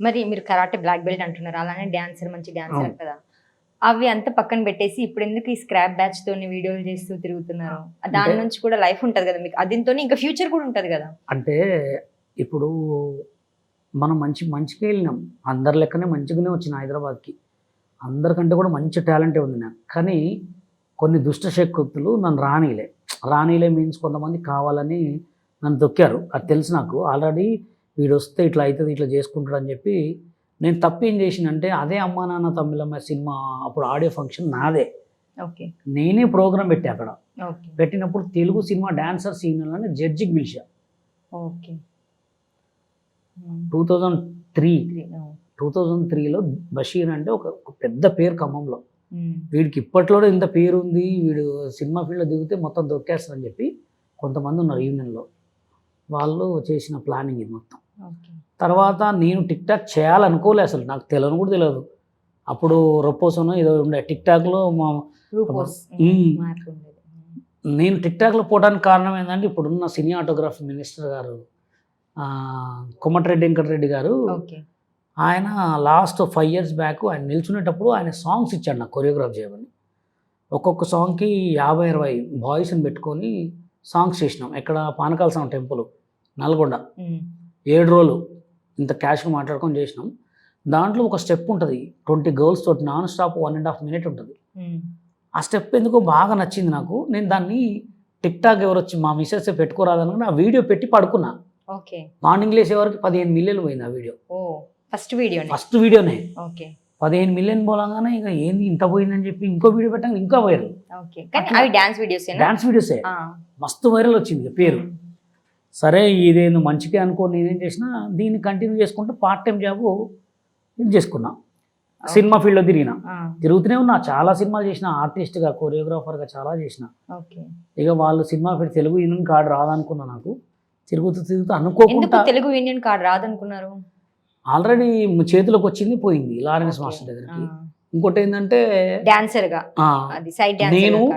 మరి మీరు karate black belt అంటున్నారు. అలానే డాన్సర్ మంచి డాన్సర్. కదా. అవి అంతా పక్కన పెట్టేసి ఇప్పుడు ఎందుకు ఈ స్క్రాప్ బ్యాచ్ తోని వీడియోలు చేస్తూ తిరుగుతున్నారు? దాని నుంచి కూడా లైఫ్ ఉంటది కదా మీకు. దీంతో ఇంకా ఫ్యూచర్ కూడా ఉంటది కదా. అంటే ఇప్పుడు మనం మంచి మంచిగా వెళ్ళినాం. అందరి లెక్కనే మంచిగానే వచ్చిన హైదరాబాద్కి. అందరికంటే కూడా మంచి టాలెంటే ఉంది నాకు. కానీ కొన్ని దుష్ట శక్తులు నన్ను రానిలే. రానిలే మీన్స్ కొంతమంది కావాలని నన్ను దొక్కారు అది తెలుసు నాకు. ఆల్రెడీ వీడు వస్తే ఇట్లా అవుతుంది ఇట్లా చేసుకుంటాడు అని చెప్పి నేను తప్పేం చేసినంటే అదే అమ్మా నాన్న తమిళమ్మ సినిమా అప్పుడు ఆడియో ఫంక్షన్ నాదే. ఓకే. నేనే ప్రోగ్రామ్ పెట్టా అక్కడ. పెట్టినప్పుడు తెలుగు సినిమా డాన్సర్ సీనియర్ అని జడ్జికి పిలిచా. Okay. Two thousand three. Two thousand త్రీలో బషీర్ అంటే ఒక పెద్ద పేరు ఖమ్మంలో. వీడికి ఇప్పట్లోనే ఇంత పేరు ఉంది వీడు సినిమా ఫీల్డ్లో దిగితే మొత్తం దొక్కేస్తారని చెప్పి కొంతమంది ఉన్నారు యూనియన్లో వాళ్ళు చేసిన ప్లానింగ్ ఇది మొత్తం. తర్వాత నేను టిక్ టాక్ చేయాలనుకోలే అసలు. నాకు తెలియని కూడా తెలియదు అప్పుడు రొప్పోసోనో ఏదో ఉండే టిక్ టాక్లో మా నేను టిక్ టాక్లో పోవడానికి కారణం ఏంటంటే ఇప్పుడున్న సినీ ఆటోగ్రఫీ మినిస్టర్ గారు ఆ, కొమటిరెడ్డి వెంకటరెడ్డి గారు ఆయన లాస్ట్ ఫైవ్ ఇయర్స్ బ్యాక్ ఆయన నిల్చునేటప్పుడు ఆయన సాంగ్స్ ఇచ్చాడు నాకు కొరియోగ్రాఫ్ చేయమని. ఒక్కొక్క సాంగ్కి యాభై ఇరవై బాయ్స్ని పెట్టుకొని సాంగ్స్ చేసినాం. ఇక్కడ పానకాల స్వామి టెంపుల్ నల్గొండ. ఏడు రోజులు ఇంత క్యాష్గా మాట్లాడుకొని చేసినాం. దాంట్లో ఒక స్టెప్ ఉంటుంది. ట్వంటీ గర్ల్స్ తోటి non stop one and half minute ఉంటుంది. ఆ స్టెప్ ఎందుకో బాగా నచ్చింది నాకు. నేను దాన్ని టిక్ టాక్ ఎవరు వచ్చి మా మిస్సెస్ పెట్టుకోరాదనుకుని ఆ వీడియో పెట్టి పడుకున్నా. ఓకే మార్నింగ్ లేసే వరకు పదిహేను మిలియన్లు పోయింది ఆ వీడియో ఫస్ట్ వీడియో ఫస్ట్ వీడియోనే ఓకే పదిహేను మిలియన్ పోలంగానే ఇక ఏంది ఇంత పోయిందని చెప్పి ఇంకో వీడియో పెట్టాక ఇంకా వైరల్ డాన్స్ వీడియోస్ డాన్స్ వీడియోసే మస్తు వైరల్ వచ్చింది పేరు. సరే ఇదేందో మంచిగా అనుకోని నేనేం చేసిన దీన్ని కంటిన్యూ చేసుకుంటూ పార్ట్ టైం జాబ్ ఇది చేసుకున్నా. సినిమా ఫీల్డ్లో తిరిగిన. తిరుగుతూనే ఉన్నా. చాలా సినిమాలు చేసిన ఆర్టిస్ట్గా కొరియోగ్రాఫర్గా చాలా చేసిన. ఇక వాళ్ళు cinema field Telugu union card రాదనుకున్నా నాకు. తిరుగుతూ తిరుగుతూ అనుకోకుండా తెలుగు యూనియన్ కార్డ్ రాదనుకున్నారు? ఆల్రెడీ చేతిలోకి వచ్చింది పోయింది. లారెన్స్ మాస్టర్ దగ్గరికి. ఇంకోటి ఏంటంటే డాన్సర్గా. ఆ, అది సైడ్ డాన్సర్ నేను-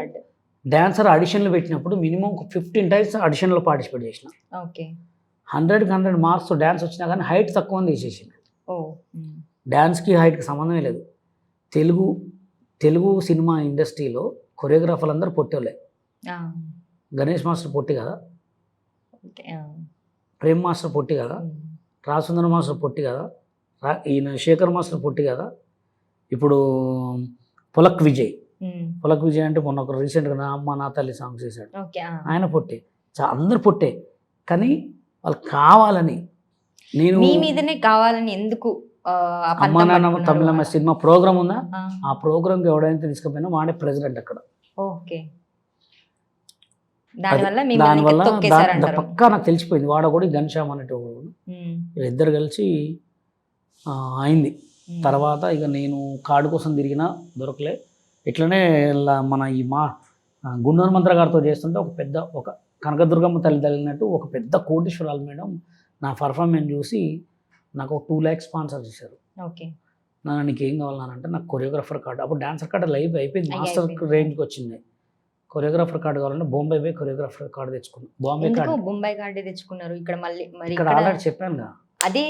కార్డ్ డాన్సర్ ఆడిషన్లు పెట్టినప్పుడు మినిమం ఒక ఫిఫ్టీన్ టైమ్స్ ఆడిషన్లో పార్టిసిపేట్ చేసిన. ఓకే. హండ్రెడ్కి హండ్రెడ్ మార్క్స్ డాన్స్ వచ్చినా కానీ హైట్ తక్కువ తీసేసింది ఓ. డాన్స్కి హైట్కి సంబంధమే లేదు. తెలుగు తెలుగు సినిమా ఇండస్ట్రీలో కొరియోగ్రాఫర్లు అందరూ పొట్టేళ్ళే గణేష్ మాస్టర్ పొట్టి కదా? ప్రేమ్ మాస్టర్ పొట్టి కదా? రాసుందర మాస్టర్ పొట్టి కదా? రా ఈయన శేఖర్ మాస్టర్ పొట్టి కదా? ఇప్పుడు పులక్ విజయ్. పులక్ విజయ్ అంటే మొన్న ఒక రీసెంట్గా నా అమ్మ నా తల్లి సాంగ్స్ చేశాడు. ఆయన పొట్టే. అందరు పొట్టే. కానీ వాళ్ళు కావాలని నేను మీ మీదనే కావాలని ఎందుకు అమ్మ నాన్న తమిళమ్మ? సినిమా ప్రోగ్రామ్ ఉందా? ఆ, ప్రోగ్రామ్కి ఎవడైతే తీసుకుపోయినా వాడే ప్రెసిడెంట్ అక్కడ. ఓకే. దానివల్ల పక్కా నాకు తెలిసిపోయింది. వాడ కూడా ఘనశ్యామ్ అనేటోడు ఇద్దరు కలిసి అయింది. తర్వాత ఇక నేను కార్డు కోసం తిరిగినా దొరకలే. ఇట్లనే ఇలా మన ఈ మా గుండూరు మంత్ర గారితో చేస్తుంటే ఒక పెద్ద ఒక కనకదుర్గమ్మ తల్లి తగిలినట్టు ఒక పెద్ద కోటీశ్వరాలు మేడం నా పర్ఫార్మెన్స్ చూసి నాకు ఒక టూ ల్యాక్స్ స్పాన్సర్ చేశారు ఓకే. నా నీకు ఏం కావాలనంటే నాకు కొరియోగ్రాఫర్ కార్డు అప్పుడు డాన్సర్ కార్డు లైవ్ అయిపోయింది. మాస్టర్. రేంజ్కి వచ్చింది. కొరియోగ్రాఫర్ కార్డు కావాలంటే బాంబే పోయి కొరియోగ్రాఫర్ కార్డు తెచ్చుకున్నాను బాంబే కార్డు బొంబాయి కార్డే తెచ్చుకున్నారు? ఇక్కడ మళ్ళీ ఇక్కడ ఆల్రెడీ చెప్పాను కదా అదే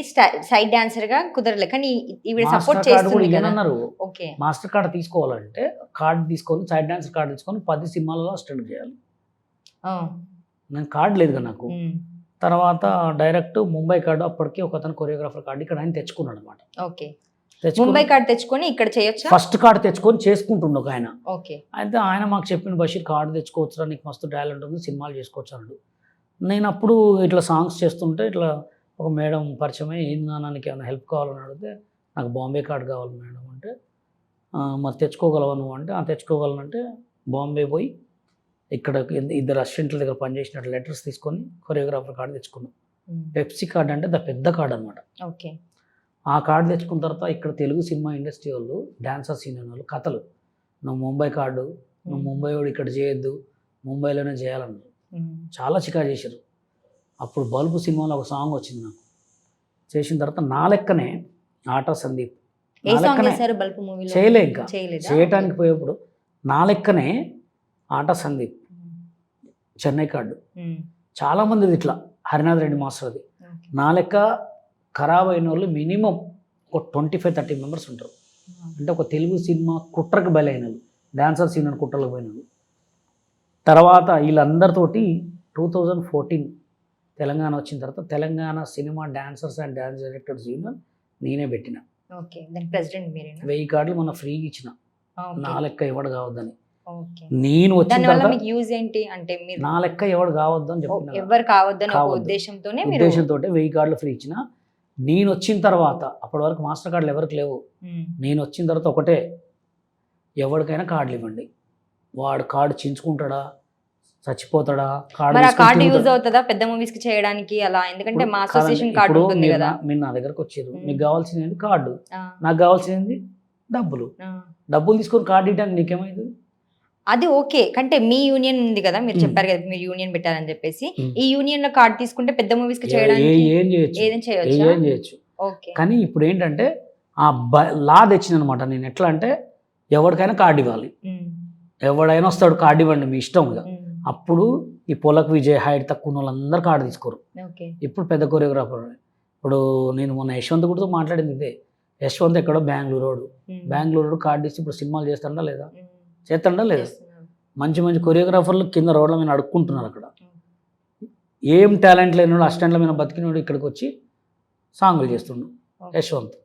సైడ్ డాన్సర్గా కుదరలే. కానీ ఈవిడ సపోర్ట్ చేస్తుంది కదా. ఓకే. మాస్టర్ కార్డు తీసుకోవాలంటే కార్డు తీసుకొని సైడ్ డాన్సర్ కార్డు తీసుకొని పది సినిమాలలో అసిస్టెంట్ చేయాలి. ఆ, నేను కార్డు లేదు కదా నాకు. తర్వాత డైరెక్ట్ ముంబై కార్డు అప్పటికి ఒక అతను కొరియోగ్రాఫర్ కార్డు ఇక్కడ ఆయన తెచ్చుకున్నాడు అనమాట ఓకే ముంబై కార్డ్ తెచ్చుకొని ఇక్కడ చేయొచ్చా? ఫస్ట్ కార్డు తెచ్చుకొని చేసుకుంటుండు ఒక ఆయన. ఓకే. అయితే ఆయన మాకు చెప్పిన బషీర్ కార్డు తెచ్చుకోవచ్చురా నీకు మస్తు టాలెంట్ ఉంది సినిమాలు చేసుకోవచ్చు అన్నాడు నేను అప్పుడు ఇట్లా సాంగ్స్ చేస్తుంటే ఇట్లా ఒక మేడం పరిచయమై ఏంది నాన్న నీకు ఏమైనా హెల్ప్ కావాలని అడిగితే నాకు బాంబే కార్డు కావాలి మేడం అంటే "ఆ, మరి తెచ్చుకోగలవా నువ్వు? అంటే "ఆ, తెచ్చుకోగలనంటే బాంబే పోయి ఇక్కడ ఇద్ద- ఇద్దరు అసిస్టెంట్ల దగ్గర పనిచేసినట్టు లెటర్స్ తీసుకొని కొరియోగ్రాఫర్ కార్డు తెచ్చుకున్నాం. పెప్సీ కార్డు అంటే ద పెద్ద కార్డు అనమాట ఓకే. ఆ కార్డు తెచ్చుకున్న తర్వాత ఇక్కడ తెలుగు సినిమా ఇండస్ట్రీ వాళ్ళు డాన్సర్ సీనియర్ వాళ్ళు కథలు. నువ్వు ముంబై కార్డు నువ్వు ముంబై వాడు ఇక్కడ చేయొద్దు ముంబైలోనే చేయాలన్నారు. చాలా చికా చేశారు. అప్పుడు బల్బు సినిమాలో ఒక సాంగ్ వచ్చింది నాకు. చేసిన తర్వాత నా లెక్కనే ఆట సందీప్. చేయలే ఇంకా. చేయటానికి పోయేప్పుడు నా లెక్కనే ఆట సందీప్. చెన్నై కార్డు. ఉమ్, చాలామంది ఇట్లా హరినాథ్ రెడ్డి మాస్టర్ అది ఓకే. నా లెక్క ఖరాబ్ అయిన వాళ్ళు మినిమం ఒక ట్వంటీ ఫైవ్ థర్టీ మెంబర్స్ ఉంటారు. అంటే ఒక తెలుగు సినిమా కుట్రకు బలైన డాన్సర్ సీనియర్ కుట్రలకు పోయినాడు తర్వాత వీళ్ళందరితోటి టూ థౌజండ్ ఫోర్టీన్ తెలంగాణ వచ్చిన తర్వాత Telangana cinema dancers and dance directors union నేనే పెట్టిన. ప్రెసిడెంట్ వెయ్యి కార్డులు మన ఫ్రీగా ఇచ్చిన. నా లెక్క ఎవడు కావద్దని. ఓకే. నేను మీకు యూజ్ ఏంటి? అంటే మీరు నా లెక్క ఎవడు కావద్దు అని ఎవరు కావద్దని. ఉద్దేశంతోనే మీరు ఉద్దేశంతో వెయ్యి కార్డులు ఫ్రీ ఇచ్చిన. నేను వచ్చిన తర్వాత అప్పటి వరకు మాస్టర్ కార్డులు ఎవరికి లేవు. నేను వచ్చిన తర్వాత ఒకటే ఎవరికైనా కార్డులు ఇవ్వండి. వాడు కార్డు చించుకుంటాడా? చచ్చిపోతాడా? Card use? అవుతుందా పెద్ద మూవీస్కి చేయడానికి అలా? ఎందుకంటే మా అసోసియేషన్ కార్డు ఉంటుంది కదా. మీరు నా దగ్గరకు వచ్చారు. మీకు కావాల్సింది కార్డు. నాకు కావాల్సింది డబ్బులు. డబ్బులు తీసుకొని కార్డు ఇవ్వడానికి నీకేమైంది? అది ఓకే. కంటే మీ యూనియన్ ఉంది కదా మీరు. చెప్పారు కదా మీరు యూనియన్ పెట్టారని చెప్పేసి. ఈ యూనియన్లో కార్డు తీసుకుంటే పెద్ద మూవీస్కి చేయడానికి ఏ- చేయొచ్చు? ఏ- చేయొచ్చా? ఓకే. కానీ ఇప్పుడు ఏంటంటే ఆ లా తెచ్చింది అనమాట నేను ఎట్లా అంటే ఎవరికైనా కార్డు ఇవ్వాలి. ఎవడైనా వస్తాడు కార్డు ఇవ్వండి మీ ఇష్టం ఇక ఉమ్, అప్పుడు ఈ పొలక్ విజయ్ హైట్ తక్కువ ఉన్న వాళ్ళందరూ కార్డు తీసుకోరు. ఇప్పుడు పెద్ద కొరియోగ్రాఫర్ ఇప్పుడు నేను మొన్న యశ్వంత్ కూడా మాట్లాడింది ఇదే. యశ్వంత్ ఎక్కడో బెంగళూరు బెంగళూరు కార్డు ఇచ్చి ఇప్పుడు సినిమాలు చేస్తాడా లేదా? చేస్తాడా లేదా. మంచి మంచి కొరియోగ్రాఫర్లు కింద రోడ్ల మీద అడుక్కుంటున్నారు అక్కడ. ఏం టాలెంట్ లేనివాడు అసిస్టెంట్ల మీద బతికినోడు ఇక్కడికి వచ్చి సాంగులు చేస్తుండు. యశ్వంత్.